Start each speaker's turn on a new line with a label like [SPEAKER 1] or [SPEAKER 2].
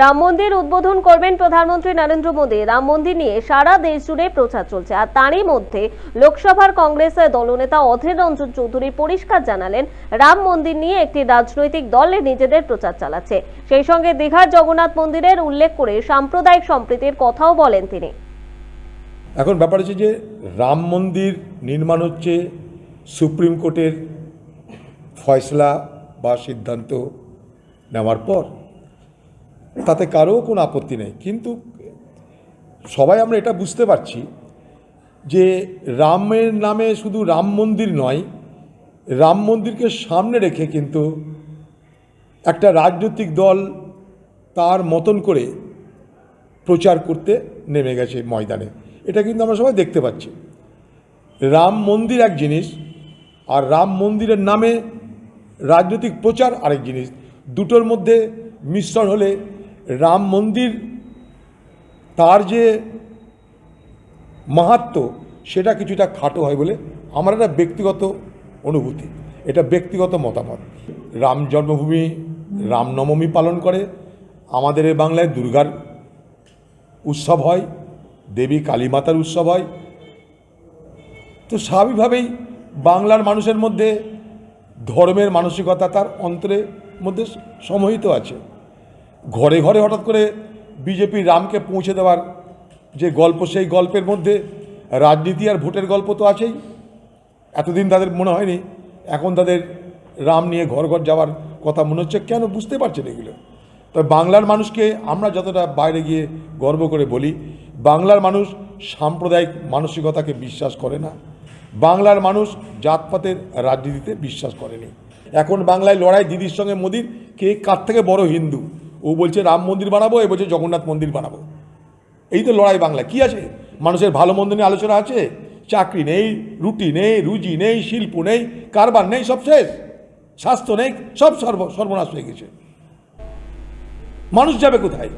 [SPEAKER 1] রাম মন্দির উদ্বোধন করবেন প্রধানমন্ত্রী নরেন্দ্র মোদী। রাম মন্দির নিয়ে সারা দেশ জুড়ে প্রচার চলছে আর তারই মধ্যে লোকসভার কংগ্রেসের দলনেতা অধীর রঞ্জন চৌধুরী পরিষ্কার জানালেন, রাম মন্দির নিয়ে একটি রাজনৈতিক দলে নিজেদের প্রচার চালাচ্ছে। সেই সঙ্গে দীঘার জগন্নাথ মন্দিরের উল্লেখ করে সাম্প্রদায়িক সম্প্রীতির কথাও বলেন তিনি।
[SPEAKER 2] এখন ব্যাপার হচ্ছে যে, রাম মন্দির নির্মাণ হচ্ছে সুপ্রিম কোর্টের ফয়সলা বা সিদ্ধান্ত নেওয়ার পর। তাতে কারও কোনো আপত্তি নেই। কিন্তু সবাই আমরা এটা বুঝতে পারছি যে রামের নামে শুধু রাম মন্দির নয়, রাম মন্দিরকে সামনে রেখে কিন্তু একটা রাজনৈতিক দল তার মতন করে প্রচার করতে নেমে গেছে ময়দানে। এটা কিন্তু আমরা সবাই দেখতে পাচ্ছি। রাম মন্দির এক জিনিস আর রাম মন্দিরের নামে রাজনৈতিক প্রচার আরেক জিনিস। দুটোর মধ্যে মিশ্রণ হলে রাম মন্দির তার যে মাহাত্ম, সেটা কিছুটা খাটো হয় বলে আমার একটা ব্যক্তিগত অনুভূতি, এটা ব্যক্তিগত মতামত। রাম জন্মভূমি রামনবমী পালন করে, আমাদের এই বাংলায় দুর্গার উৎসব হয়, দেবী কালীমাতার উৎসব হয়। তো স্বাভাবিকভাবেই বাংলার মানুষের মধ্যে ধর্মের মানসিকতা তার অন্তরের মধ্যে সমহিত আছে। ঘরে ঘরে হঠাৎ করে বিজেপি রামকে পৌঁছে দেওয়ার যে গল্প, সেই গল্পের মধ্যে রাজনীতি আর ভোটের গল্প তো আছেই। এতদিন তাদের মনে হয়নি, এখন তাদের রাম নিয়ে ঘর ঘর যাওয়ার কথা মনে হচ্ছে। কেন? বুঝতে পারছেন এগুলো। তবে বাংলার মানুষকে আমরা যতটা বাইরে গিয়ে গর্ব করে বলি, বাংলার মানুষ সাম্প্রদায়িক মানসিকতাকে বিশ্বাস করে না। বাংলার মানুষ জাতপাতের রাজনীতিতে বিশ্বাস করেনি। এখন বাংলায় লড়াই দিদির সঙ্গে মোদির, কে কার থেকে বড় হিন্দু? ও বলছে, রাম মন্দির বানাবো? এ বলছে, জগন্নাথ মন্দির বানাবো। এই তো লড়াই বাংলা। কি আছে? মানুষের ভালো মন্দ নিয়ে আলোচনা আছে? চাকরি নেই, রুটি নেই, রুজি নেই, শিল্প নেই, কারবার নেই, সব শেষ। স্বাস্থ্য নেই, সব সর্ব, সর্বনাশ হয়ে গেছে। মানুষ যাবে কোথায়?